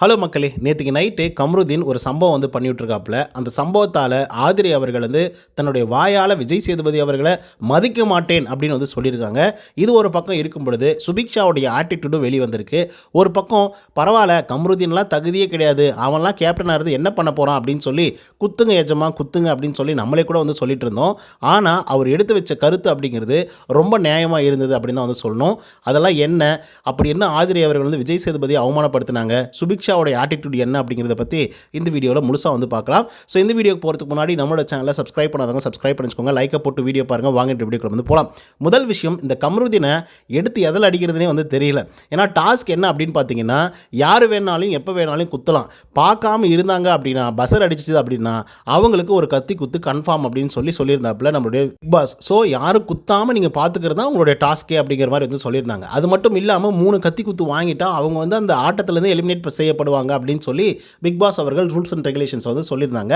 Hello மக்களே நேற்றுக்கு night Kamrudeen ஒரு சம்பவம் வந்து பண்ணிவிட்ருக்காப்புல அந்த சம்பவத்தால் ஆதிரி அவர்கள் வந்து தன்னுடைய வாயால் விஜய் சேதுபதி அவர்களை மதிக்க மாட்டேன் அப்படின்னு வந்து சொல்லியிருக்காங்க. இது ஒரு பக்கம் இருக்கும் பொழுது சுபிக்ஷாவுடைய ஆட்டிடியூடும் வெளியே வந்திருக்கு ஒரு பக்கம் பரவாயில்ல கம்ருதீன்லாம் தகுதியே கிடையாது. அவன்லாம் கேப்டனாக இருந்து என்ன பண்ண போகிறான் அப்படின்னு சொல்லி குத்துங்க எஜமா குத்துங்க அப்படின்னு சொல்லி நம்மளே கூட வந்து சொல்லிட்டு இருந்தோம். ஆனால் அவர் எடுத்து வச்ச கருத்து அப்படிங்கிறது ரொம்ப நியாயமாக இருந்தது அப்படின்னு தான் வந்து சொல்லணும். அதெல்லாம் என்ன? அப்படி என்ன ஆதிரி அவர்கள் வந்து விஜய் சேதுபதி அவமானப்படுத்தினாங்க? சுபிக்ஷாவுடைய ஆட்டிடியூட் என்ன அப்படிங்கிறத பற்றி இந்த வீடியோவில் முழுசாக வந்து பார்க்கலாம். ஸோ இந்த வீடியோக்கு போகிறதுக்கு முன்னாடி நம்மளோட சேனலை சப்ஸ்கிரைப் பண்ணாதவங்க சப்ஸ்கிரைப் பண்ணிக்கோங்க லைக்கை போட்டு வீடியோ பாருங்கள் வாங்க இந்த வீடியோக்குள்ள வந்து போகலாம் முதல் விஷயம் இந்த கமருதினை எடுத்து எதில் அடிக்கிறதுனே வந்து தெரியல. ஏன்னா டாஸ்க் என்ன அப்படின்னு பார்த்தீங்கன்னா யார் வேணாலும் எப்போ வேணாலும் குத்தலாம். பார்க்காம இருந்தாங்க அப்படின்னா பஸ்ஸர் அடிச்சிச்சு அப்படின்னா அவங்களுக்கு ஒரு கத்தி குத்து கன்ஃபார்ம் அப்படின்னு சொல்லி சொல்லியிருந்தாப்புல நம்மளுடைய பிக் பாஸ் ஸோ யாரும் குத்தாமல் நீங்கள் பார்த்துக்கிறது தான் உங்களுடைய டாஸ்க்கே அப்படிங்கிற மாதிரி வந்து சொல்லியிருந்தாங்க. அது மட்டும் இல்லாமல் மூணு கத்தி குத்து வாங்கிட்டா அவங்க வந்து அந்த ஆட்டத்துலேருந்து எலிமினேட் செய்யப்படுவாங்க அப்படின்னு சொல்லி பிக் பாஸ் அவர்கள் ரூல்ஸ் அண்ட் ரெகுலேஷன்ஸ் வந்து சொல்லியிருந்தாங்க.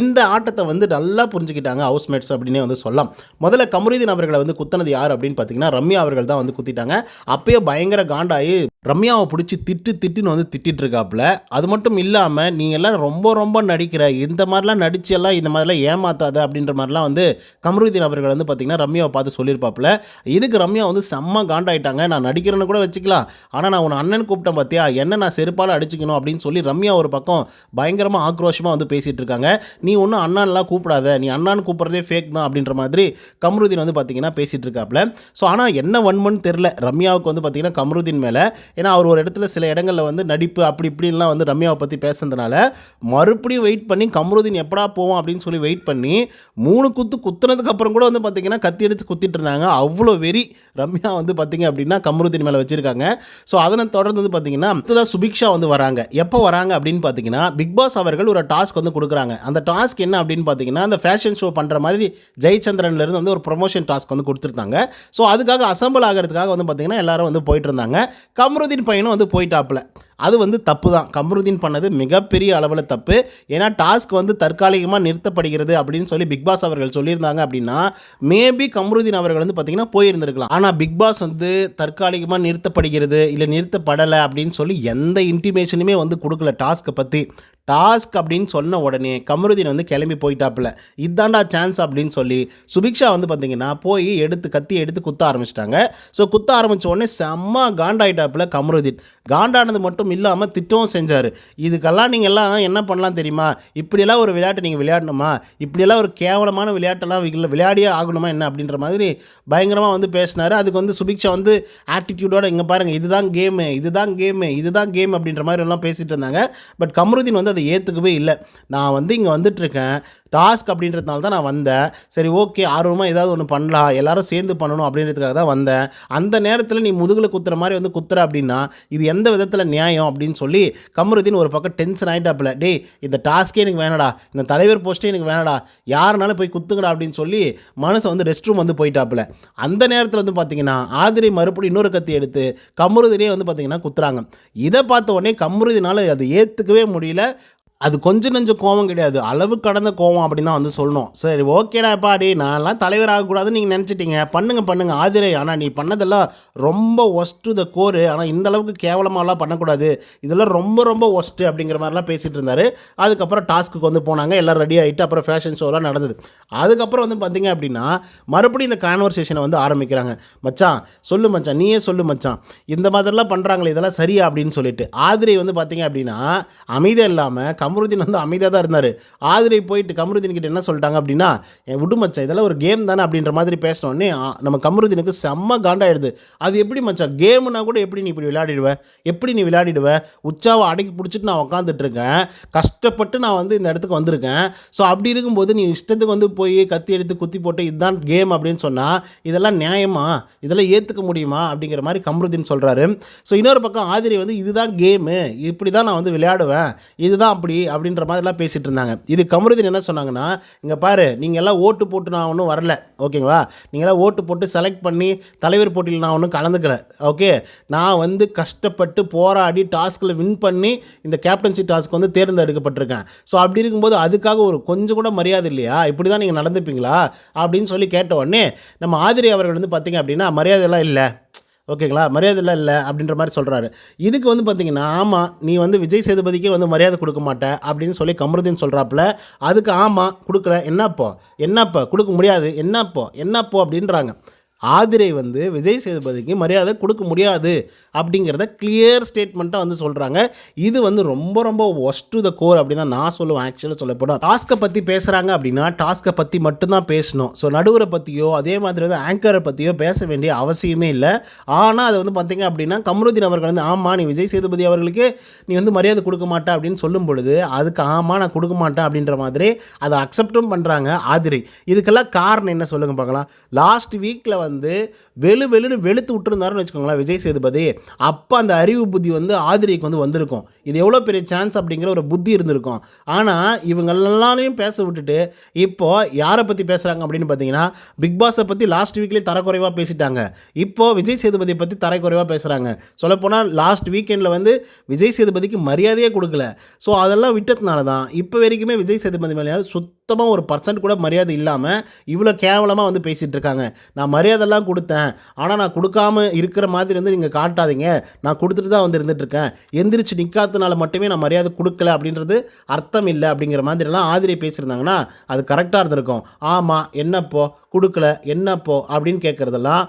இந்த ஆட்டத்தை வந்து நல்லா புரிஞ்சுக்கிட்டாங்க ஹவுஸ்மேட்ஸ் அப்படின்னே வந்து சொல்லலாம். முதல்ல கமருதீன் அவர்களை வந்து குத்தினது யார் அப்படின்னு பார்த்தீங்கன்னா ரம்யா அவர்கள் தான் வந்து குத்திட்டாங்க. அப்பயே பயங்கர காண்டாயி ரம்யாவை பிடிச்சி திட்டு திட்டுன்னு வந்து திட்டிட்டு இருக்காப்புல அது மட்டும் இல்லாமல் நீங்கள் எல்லாம் ரொம்ப ரொம்ப நடிக்கிற இந்த மாதிரிலாம் நடிச்சு எல்லாம் இந்த மாதிரிலாம் ஏமாத்தாத அப்படின்ற மாதிரிலாம் வந்து கமருதீன் அவர்கள் வந்து பார்த்தீங்கன்னா ரம்யாவை பார்த்து சொல்லியிருப்பாப்புல. இதுக்கு ரம்யா வந்து செம்ம காண்டாயிட்டாங்க. நான் நடிக்கிறேன்னு கூட வச்சுக்கலாம். ஆனால் நான் உன் அண்ணன் கூப்பிட்டேன் பார்த்தியா என்ன நான் செருப்பால் அடிச்சுக்கணும் அப்படின்னு சொல்லி ரம்யா ஒரு பக்கம் பயங்கரமாக ஆக்ரோஷமாக வந்து பேசிகிட்டு இருக்காங்க. நீ ஒன்றும் அண்ணான்லாம் கூப்பிடாத. நீ அண்ணான்னு கூப்பிட்றதே ஃபேக் தான் அப்படின்ற மாதிரி கமருதீன் வந்து பார்த்தீங்கன்னா பேசிகிட்டு இருக்காப்புல ஸோ ஆனால் என்ன வன்மன்னு தெரில ரம்யாவுக்கு வந்து பார்த்தீங்கன்னா கமருதீன் மேலே. ஏன்னா அவர் ஒரு இடத்துல சில இடங்களில் வந்து நடிப்பு அப்படி இப்படின்லாம் வந்து ரம்யாவை பற்றி பேசுனதுனால மறுபடியும் வெயிட் பண்ணி கமருதீன் எப்படா போவோம் அப்படின்னு சொல்லி வெயிட் பண்ணி மூணு குத்து குத்துனதுக்கப்புறம் கூட வந்து பார்த்தீங்கன்னா கத்தி எடுத்து குத்திட்டு இருந்தாங்க. அவ்வளோ வெறி ரம்யா வந்து பார்த்தீங்க அப்படின்னா கமருதீன் மேலே வச்சுருக்காங்க. ஸோ அதனை தொடர்ந்து வந்து பார்த்தீங்கன்னா சுபிக்ஷா வந்து வராங்க. எப்போ வராங்க அப்படின்னு பார்த்தீங்கன்னா பிக் பாஸ் அவர்கள் ஒரு டாஸ்க் வந்து கொடுக்குறாங்க. அந்த டாஸ்க் என்ன அப்படின்னு பார்த்தீங்கன்னா அந்த ஃபேஷன் ஷோ பண்ணுற மாதிரி ஜெயச்சந்திரன்லேருந்து வந்து ஒரு ப்ரொமோஷன் டாஸ்க் வந்து கொடுத்துருந்தாங்க. ஸோ அதுக்காக அசம்பிள் ஆகிறதுக்காக வந்து பார்த்தீங்கன்னா எல்லாரும் வந்து போயிட்டு இருந்தாங்க. கமருதீன் பையனும் வந்து போயிட்டாப்புல. அது வந்து தப்பு தான் கமருதீன் பண்ணது மிகப்பெரிய அளவில் தப்பு. ஏன்னா டாஸ்க் வந்து தற்காலிகமாக நிறுத்தப்படுகிறது அப்படின்னு சொல்லி பிக் பாஸ் அவர்கள் சொல்லியிருந்தாங்க அப்படின்னா மேபி கமருதீன் அவர்கள் வந்து பார்த்தீங்கன்னா போயிருந்திருக்கலாம். ஆனால் பிக் பாஸ் வந்து தற்காலிகமாக நிறுத்தப்படுகிறது இல்லை நிறுத்தப்படலை அப்படின்னு சொல்லி எந்த இன்டிமேஷனுமே வந்து கொடுக்கல டாஸ்க்கை பற்றி டாஸ்க் அப்படின்னு சொன்ன உடனே கமருதீன் வந்து கிளம்பி போயிட்டாப்புல. இதாண்டா சான்ஸ் அப்படின்னு சொல்லி சுபிக்ஷா வந்து பார்த்தீங்கன்னா போய் எடுத்து கத்தி எடுத்து குத்த ஆரம்பிச்சிட்டாங்க. ஸோ குத்த ஆரம்பித்த உடனே செம்ம காண்டாயிட்டாப்புல கமருதீன். காண்டானது மட்டும் இல்லாமல் திட்டமும் செஞ்சார். இதுக்கெல்லாம் நீங்கள் எல்லாம் என்ன பண்ணலாம் தெரியுமா? இப்படியெல்லாம் ஒரு விளையாட்டு நீங்கள் விளையாடணுமா? இப்படியெல்லாம் ஒரு கேவலமான விளையாட்டெல்லாம் விளையாடியே ஆகணுமா என்ன அப்படின்ற மாதிரி பயங்கரமாக வந்து பேசினார். அதுக்கு வந்து சுபிக்ஷா வந்து ஆட்டிடியூடோட இங்கே பாருங்கள் இதுதான் கேமு இதுதான் கேமு இதுதான் கேம் அப்படின்ற மாதிரி எல்லாம் பேசிகிட்டு இருந்தாங்க. பட் கமருதீன் வந்து அதை ஏற்றுக்கவே இல்லை. நான் வந்து இங்கே வந்துட்டுருக்கேன். டாஸ்க் அப்படின்றதுனால தான் நான் வந்தேன். சரி ஓகே ஆர்வமாக ஏதாவது ஒன்று பண்ணலாம். எல்லாரும் சேர்ந்து பண்ணணும் அப்படின்றதுக்காக தான் வந்தேன். அந்த நேரத்தில் நீ முதுகில் குத்துற மாதிரி வந்து குத்துற அப்படின்னா இது எந்த விதத்தில் நியாயம் அப்படின்னு சொல்லி கமருதீன் ஒரு பக்கம் டென்ஷன் ஆகிட்டாப்புல டேய் இந்த டாஸ்க்கே எனக்கு வேணடா. இந்த தலைவர் போஸ்ட்டே எனக்கு வேணடா. யாருனாலும் போய் குத்துங்கடா அப்படின்னு சொல்லி மனசை வந்து ரெஸ்ட் ரூம் வந்து போயிட்டாப்புல. அந்த நேரத்தில் வந்து பார்த்தீங்கன்னா ஆதிரி மறுபடியும் இன்னொரு கத்தி எடுத்து கமருதினே வந்து பார்த்தீங்கன்னா குத்துறாங்க. இதை பார்த்த உடனே கமருதினால் அது ஏற்றுக்கவே முடியல. அது கொஞ்சம் நஞ்சம் கோவம் கிடையாது. அளவு கடந்த கோவம் அப்படின்னு தான் வந்து சொல்லணும். சரி ஓகேடா பாடி நான்லாம் தலைவர் ஆகக்கூடாதுன்னு நீங்கள் நினச்சிட்டீங்க. பண்ணுங்க பண்ணுங்க ஆதிரை. ஆனால் நீ பண்ணதெல்லாம் ரொம்ப ஒஸ்ட்டு த கோரு ஆனால் இந்த அளவுக்கு கேவலமாகலாம் பண்ணக்கூடாது. இதெல்லாம் ரொம்ப ரொம்ப ஒஸ்ட்டு அப்படிங்கிற மாதிரிலாம் பேசிகிட்டு இருந்தார். அதுக்கப்புறம் டாஸ்க்குக்கு வந்து போனாங்க. எல்லாம் ரெடி ஆகிட்டு அப்புறம் ஃபேஷன் ஷோலாம் நடந்தது. அதுக்கப்புறம் வந்து பார்த்தீங்க அப்படின்னா மறுபடியும் இந்த கான்வர்சேஷனை வந்து ஆரம்பிக்கிறாங்க. மச்சான் சொல்லு மச்சான் நீயே சொல்லு மச்சான். இந்த மாதிரிலாம் பண்ணுறாங்களே இதெல்லாம் சரியா அப்படின்னு சொல்லிட்டு. ஆதிரை வந்து பார்த்தீங்க அப்படின்னா அமைதியாக இல்லாமல் கம் கமருதீன் வந்து அமைதியாக தான் இருந்தார். ஆதிரை போயிட்டு கமருதீன் கிட்ட என்ன சொல்லிட்டாங்க அப்படின்னா என் விடு மச்சா இதெல்லாம் ஒரு கேம் தானே அப்படின்ற மாதிரி பேசினோடனே நம்ம கமருதீனுக்கு செம்ம காண்டாயிடுது. அது எப்படி மச்சான் கேம்னா கூட எப்படி நீ இப்படி விளையாடிடுவேன் எப்படி நீ விளையாடிடுவ? உச்சாவை அடக்கி பிடிச்சிட்டு நான் உட்காந்துட்டு இருக்கேன் கஷ்டப்பட்டு நான் வந்து இந்த இடத்துக்கு வந்திருக்கேன். ஸோ அப்படி இருக்கும்போது நீ இஷ்டத்துக்கு வந்து போய் கத்தி எடுத்து குத்தி போட்டு இதுதான் கேம் அப்படின்னு சொன்னால் இதெல்லாம் நியாயமா? இதெல்லாம் ஏற்றுக்க முடியுமா? அப்படிங்கிற மாதிரி கமருதீன் சொல்கிறாரு ஸோ இன்னொரு பக்கம் ஆதிரி வந்து இதுதான் கேமு இப்படி தான் நான் வந்து விளையாடுவேன். இதுதான் அப்படி அப்படின்ற மாதிரிலாம் பேசிகிட்டு இருந்தாங்க. இது கமருதீன் என்ன சொன்னாங்கன்னா இங்கே பாரு நீங்கள் எல்லாம் ஓட்டு போட்டு நான் ஒன்றும் வரல. ஓகேங்களா? நீங்களாம் ஓட்டு போட்டு செலக்ட் பண்ணி தலைவர் போட்டியில் நான் ஒன்றும் கலந்துக்கல. ஓகே? நான் வந்து கஷ்டப்பட்டு போராடி டாஸ்கில் வின் பண்ணி இந்த கேப்டன்சி டாஸ்க் வந்து தேர்ந்தெடுக்கப்பட்டிருக்கேன். ஸோ அப்படி இருக்கும்போது அதுக்காக ஒரு கொஞ்சம் கூட மரியாதை இல்லையா? இப்படி தான் நீங்கள் நடந்துப்பீங்களா? அப்படின்னு சொல்லி கேட்ட உடனே நம்ம ஆதிரி அவர்கள் வந்து பார்த்தீங்க அப்படின்னா மரியாதையெல்லாம் இல்லை. ஓகேங்களா? மரியாதைலாம் இல்லை அப்படின்ற மாதிரி சொல்கிறாரு இதுக்கு வந்து பார்த்தீங்கன்னா ஆமாம் நீ வந்து விஜய் சேதுபதிக்கே வந்து மரியாதை கொடுக்க மாட்ட அப்படின்னு சொல்லி கமருதீன் சொல்கிறாப்புல அதுக்கு ஆமாம் கொடுக்கல. என்னப்போ? என்னப்போ? கொடுக்க முடியாது. என்னப்போ? என்னப்போ? அப்படின்றாங்க. ஆதிரை வந்து விஜய் சேதுபதிக்கு மரியாதை கொடுக்க முடியாது அப்படிங்கிறத கிளியர் ஸ்டேட்மெண்ட்டாக வந்து சொல்கிறாங்க இது வந்து ரொம்ப ரொம்ப ஒஸ்ட் டு த கோர் அப்படி தான் நான் சொல்லுவேன். ஆக்சுவலாக சொல்லப்படும் டாஸ்க்கை பற்றி பேசுகிறாங்க அப்படின்னா டாஸ்க்கை பற்றி மட்டும்தான் பேசணும். ஸோ நடுவரை பற்றியோ அதே மாதிரி வந்து ஆங்கரை பற்றியோ பேச வேண்டிய அவசியமே இல்லை. ஆனால் அது வந்து பார்த்திங்க அப்படின்னா கமருதீன் அவர்கள் வந்து ஆமாம் நீ விஜய் சேதுபதி அவர்களுக்கு நீ வந்து மரியாதை கொடுக்க மாட்டா அப்படின்னு சொல்லும் பொழுது அதுக்கு ஆமாம் நான் கொடுக்க மாட்டேன் அப்படின்ற மாதிரி அதை அக்செப்டும் பண்ணுறாங்க ஆதிரை. இதுக்கெல்லாம் காரணம் என்ன சொல்லுங்க பார்க்கலாம். லாஸ்ட் வீக்கில் வந்து வந்து வெளு வெளுன்னு வெளுத்து விட்டுருந்தாருன்னு வச்சுக்கோங்களேன் விஜய் சேதுபதி. அப்போ அந்த அறிவு புத்தி வந்து ஆதிரிக்கு வந்து வந்திருக்கும். இது எவ்வளோ பெரிய சான்ஸ் அப்படிங்கிற ஒரு புத்தி இருந்திருக்கும். ஆனால் இவங்க பேச விட்டுட்டு இப்போது யாரை பற்றி பேசுகிறாங்க அப்படின்னு பார்த்தீங்கன்னா பிக் பாஸை பற்றி லாஸ்ட் வீக்லேயே தரக்குறைவாக பேசிட்டாங்க. இப்போ விஜய் சேதுபதியை பற்றி தரக்குறைவாக பேசுகிறாங்க சொல்லப்போனால் லாஸ்ட் வீக்கெண்டில் வந்து விஜய் சேதுபதிக்கு மரியாதையே கொடுக்கல. ஸோ அதெல்லாம் விட்டதுனால தான் இப்போ வரைக்குமே விஜய் சேதுபதி மேலே சுத்தமாக ஒரு பர்சன்ட் கூட மரியாதை இல்லாமல் இவ்வளோ கேவலமாக வந்து பேசிகிட்டு இருக்காங்க. நான் மரியாதைலாம் கொடுத்தேன். ஆனால் நான் கொடுக்காம இருக்கிற மாதிரி வந்து நீங்கள் காட்டாதீங்க. நான் கொடுத்துட்டு தான் வந்து இருந்துகிட்ருக்கேன் எந்திரிச்சு நிற்காதனால மட்டுமே நான் மரியாதை கொடுக்கல அப்படின்றது அர்த்தம் இல்லை அப்படிங்கிற மாதிரிலாம் ஆதிரியை பேசியிருந்தாங்கன்னா அது கரெக்டாக இருந்திருக்கும். ஆமாம் என்னப்போ? கொடுக்கல என்னப்போ? அப்படின்னு கேட்குறதெல்லாம்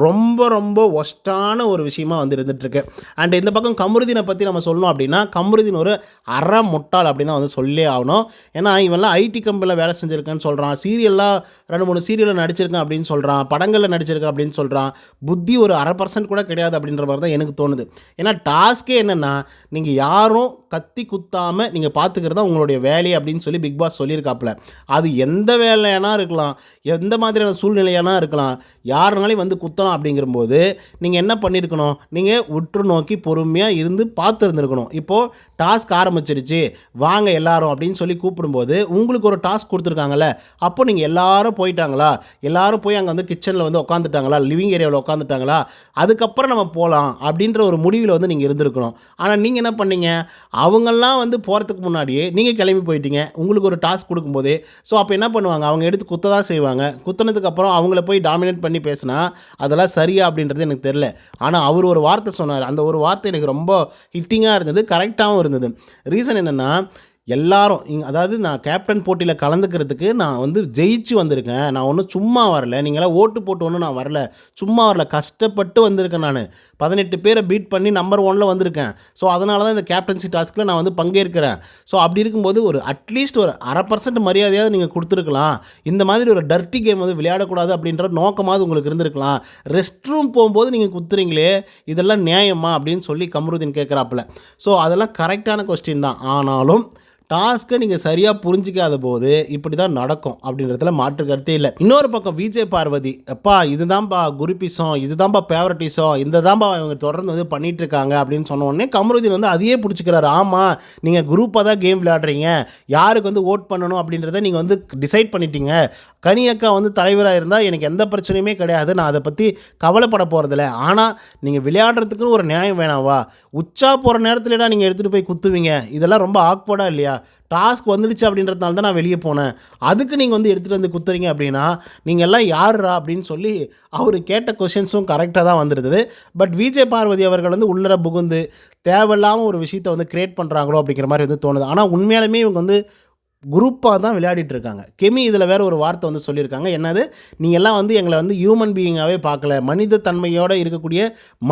ரொம்ப ரொம்ப ஒஸ்ட்டான ஒரு விஷயமா வந்து இருந்துகிட்ருக்கு அண்ட் இந்த பக்கம் கமருதீனை பற்றி நம்ம சொல்லணும் அப்படின்னா கமருதீன் ஒரு அற முட்டாள் அப்படின்னு தான் வந்து சொல்லே ஆகணும். ஏன்னா இவெல்லாம் ஐடி கம்பெனி கம்பெனியில் வேலை செஞ்சுருக்கேன்னு சொல்கிறான் சீரியல்லாம் ரெண்டு மூணு சீரியலில் நடிச்சிருக்கேன் அப்படின்னு சொல்கிறான் படங்களில் நடிச்சிருக்கேன் அப்படின்னு சொல்கிறான் புத்தி ஒரு அரை பர்சன்ட் கூட கிடையாது அப்படின்ற மாதிரி தான் எனக்கு தோணுது. ஏன்னா டாஸ்க்கே என்னென்னா நீங்கள் யாரும் கத்தி குத்தாமல் நீங்கள் பார்த்துக்கிறதா உங்களுடைய வேலை அப்படின்னு சொல்லி பிக் பாஸ் சொல்லியிருக்காப்புல. அது எந்த வேலையானா இருக்கலாம் எந்த மாதிரியான சூழ்நிலையானா இருக்கலாம் யாருனாலையும் வந்து குத்தலாம் அப்படிங்கிறபோது நீங்கள் என்ன பண்ணியிருக்கணும் நீங்கள் உற்று நோக்கி பொறுமையாக இருந்து பார்த்துருந்துருக்கணும். இப்போது டாஸ்க் ஆரம்பிச்சிருச்சு. வாங்க எல்லாரும் அப்படின்னு சொல்லி கூப்பிடும்போது உங்களுக்கு ஒரு டாஸ்க் கொடுத்துருக்காங்கல்ல அப்போ நீங்கள் எல்லாரும் போயிட்டாங்களா? எல்லாரும் போய் அங்கே வந்து கிச்சனில் வந்து உட்காந்துட்டாங்களா லிவிங் ஏரியாவில் உட்காந்துட்டாங்களா அதுக்கப்புறம் நம்ம போகலாம் அப்படின்ற ஒரு முடிவில் வந்து நீங்கள் இருந்திருக்கணும். ஆனால் நீங்கள் என்ன பண்ணீங்க? அவங்கெல்லாம் வந்து போகிறதுக்கு முன்னாடியே நீங்கள் கிளம்பி போயிட்டீங்க. உங்களுக்கு ஒரு டாஸ்க் கொடுக்கும்போதே. ஸோ அப்போ என்ன பண்ணுவாங்க? அவங்க எடுத்து குத்த தான் செய்வாங்க. குத்துனதுக்கப்புறம் அவங்கள போய் டாமினேட் பண்ணி பேசினா அதெல்லாம் சரியா? அப்படின்றது எனக்கு தெரில ஆனால் அவர் ஒரு வார்த்தை சொன்னார். அந்த ஒரு வார்த்தை எனக்கு ரொம்ப ஹிட்டிங்காக இருந்தது கரெக்டாகவும் இருந்தது. ரீசன் என்னென்னா எல்லாரும் இங்கே அதாவது நான் கேப்டன் போட்டியில் கலந்துக்கிறதுக்கு நான் வந்து ஜெயிச்சு வந்திருக்கேன். நான் ஒன்றும் சும்மா வரல. நீங்களாம் ஓட்டு போட்டு ஒன்றும் நான் வரல. சும்மா வரல. கஷ்டப்பட்டு வந்திருக்கேன் நான். பதினெட்டு பேரை பீட் பண்ணி நம்பர் ஒனில் வந்திருக்கேன். ஸோ அதனால தான் இந்த கேப்டன்சி டாஸ்க்கில் நான் வந்து பங்கேற்கிறேன். ஸோ அப்படி இருக்கும்போது ஒரு அட்லீஸ்ட் ஒரு அரை பர்சன்ட் மரியாதையாவது நீங்கள் கொடுத்துருக்கலாம். இந்த மாதிரி ஒரு டர்ட்டி கேம் வந்து விளையாடக்கூடாது அப்படின்ற நோக்கமாவது உங்களுக்கு இருந்திருக்கலாம். ரெஸ்ட் ரூம் போகும்போது நீங்கள் குத்துறீங்களே இதெல்லாம் நியாயமா அப்படின்னு சொல்லி கமருதீன் கேட்குறாப்புல. ஸோ அதெல்லாம் கரெக்டான கொஸ்டின் தான். ஆனாலும் டாஸ்க்கை நீங்கள் சரியாக புரிஞ்சிக்காத போது இப்படி தான் நடக்கும் அப்படின்றதுல மாற்று கருத்தே இல்லை. இன்னொரு பக்கம் விஜய் பார்வதி அப்பா இதுதான்ப்பா குருபிசம் இதுதான்ப்பா ஃபேவரட்டிசம் இந்த தான்ப்பா இவங்க தொடர்ந்து வந்து பண்ணிட்டு இருக்காங்க அப்படின்னு சொன்ன உடனே கமருதீன் வந்து அதையே பிடிச்சிக்கிறாரு. ஆமாம் நீங்கள் குரூப்பாக தான் கேம் விளையாடுறீங்க. யாருக்கு வந்து ஓட் பண்ணணும் அப்படின்றத நீங்கள் வந்து டிசைட் பண்ணிட்டீங்க. கனியக்கா வந்து தலைவராக இருந்தால் எனக்கு எந்த பிரச்சனையுமே கிடையாது. நான் அதை பற்றி கவலைப்பட போகிறதில்ல ஆனால் நீங்கள் விளையாடுறதுக்குன்னு ஒரு நியாயம் வேணாவா உச்சா போகிற நேரத்துலடா நீங்கள் எடுத்துகிட்டு போய் குத்துவீங்க. இதெல்லாம் ரொம்ப ஆக்வர்டாக இல்லையா? டாஸ்க் வந்துடுச்சு அப்படின்றதுனால தான் நான் வெளியே போனேன். அதுக்கு நீங்கள் வந்து எடுத்துகிட்டு வந்து குத்துறீங்க அப்படின்னா நீங்கள் எல்லாம் யாருடா அப்படின்னு சொல்லி அவர் கேட்ட கொஷின்ஸும் கரெக்டாக தான் வந்துருந்தது. பட் விஜய் பார்வதி அவர்கள் வந்து உள்ளர புகுந்து தேவையில்லாமல் ஒரு விஷயத்தை வந்து க்ரியேட் பண்ணுறாங்களோ அப்படிங்கிற மாதிரி வந்து தோணுது. ஆனால் உண்மையாலுமே இவங்க வந்து குரூப்பாக தான் விளையாடிட்டு இருக்காங்க கெமி இதில் வேற ஒரு வார்த்தை வந்து சொல்லியிருக்காங்க. என்னது? நீ எல்லாம் வந்து எங்களை வந்து ஹியூமன் பீயிங்காகவே பார்க்கல. மனித தன்மையோடு இருக்கக்கூடிய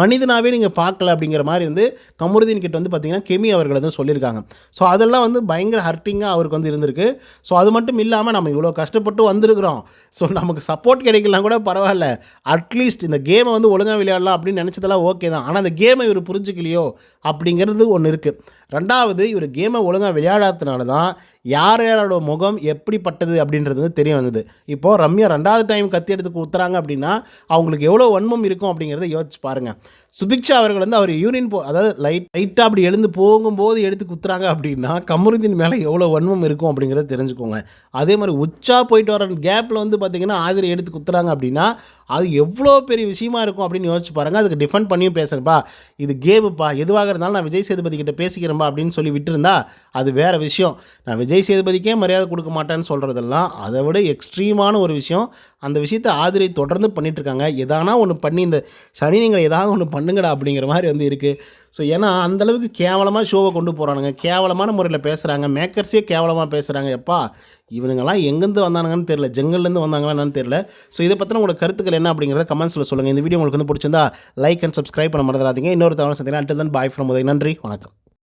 மனிதனாகவே நீங்கள் பார்க்கல அப்படிங்கிற மாதிரி வந்து கமருதீன் கிட்ட வந்து பார்த்தீங்கன்னா கெமி அவர்கள் வந்து சொல்லியிருக்காங்க. ஸோ அதெல்லாம் வந்து பயங்கர ஹர்ட்டிங்காக அவருக்கு வந்து இருந்திருக்கு. ஸோ அது மட்டும் இல்லாமல் நம்ம இவ்வளோ கஷ்டப்பட்டு வந்திருக்கிறோம். ஸோ நமக்கு சப்போர்ட் கிடைக்கலாம் கூட பரவாயில்ல. அட்லீஸ்ட் இந்த கேமை வந்து ஒழுங்காக விளையாடலாம் அப்படின்னு நினச்சதெல்லாம் ஓகே தான். ஆனால் அந்த கேமை இவர் புரிஞ்சுக்கலையோ அப்படிங்கிறது ஒன்று இருக்குது ரெண்டாவது இவர் கேமை ஒழுங்காக விளையாடாததுனால தான் யார் யாரோட முகம் எப்படிப்பட்டது அப்படின்றது வந்து தெரிய வந்தது. இப்போது ரம்யா ரெண்டாவது டைம் கத்தி எடுத்து குத்துறாங்க அப்படின்னா அவங்களுக்கு எவ்வளோ வன்மம் இருக்கும் அப்படிங்கிறத யோசிச்சு பாருங்கள் சுபிக்ஷா அவர்கள் வந்து அவர் யூனியன் போ அதாவது லைட் லைட்டாக அப்படி எழுந்து போகும்போது எடுத்து குத்துறாங்க அப்படின்னா கமருதீன் மேலே எவ்வளோ வன்மம் இருக்கும் அப்படிங்கிறத தெரிஞ்சுக்கோங்க. அதே மாதிரி உச்சா போயிட்டு வர கேப்பில் வந்து பார்த்தீங்கன்னா ஆதிரை எடுத்து குத்துறாங்க அப்படின்னா அது எவ்வளோ பெரிய விஷயமா இருக்கும் அப்படின்னு யோசிச்சு பாருங்கள் அதுக்கு டிஃபெண்ட் பண்ணியும் பேசுகிறப்பா இது கேமுப்பா எதுவாக இருந்தாலும் நான் விஜய் சேதுபதி கிட்ட பேசிக்கிறேன்பா அப்படின்னு சொல்லி விட்டுருந்தா அது வேறு விஷயம். நான் விஜய் விஜய் சேதுபதிக்கே மரியாதை கொடுக்க மாட்டேன்னு சொல்கிறதெல்லாம் அதை விட எக்ஸ்ட்ரீமான ஒரு விஷயம். அந்த விஷயத்தை ஆதிரை தொடர்ந்து பண்ணிகிட்ருக்காங்க இருக்காங்க எதானா ஒன்று பண்ணி இந்த சனி நீங்கள் ஏதாவது ஒன்று பண்ணுங்கடா அப்படிங்கிற மாதிரி வந்து இருக்குது ஸோ ஏன்னா அந்தளவுக்கு கேவலமாக ஷோவை கொண்டு போகிறானுங்க கேவலமான முறையில் பேசுகிறாங்க மேக்கர்ஸே கேவலமாக பேசுகிறாங்க எப்பா இவனுங்கெல்லாம் எங்கேருந்து வந்தானுங்கன்னு தெரியல. ஜங்கல்லேருந்து வந்தாங்களா என்னன்னு தெரியல. ஸோ இதை பற்றின உங்களோட கருத்துக்கள் என்ன அப்படிங்கிறத கமெண்ட்ஸில் சொல்லுங்கள் இந்த வீடியோ உங்களுக்கு வந்து பிடிச்சிருந்தா லைக் அண்ட் சப்ஸ்கிரைப் பண்ண மறந்துடாதீங்க. இன்னொரு தவணை சந்தினா அட்டில் தான் பாய் ஃப்ரம் உதவி நன்றி. வணக்கம்.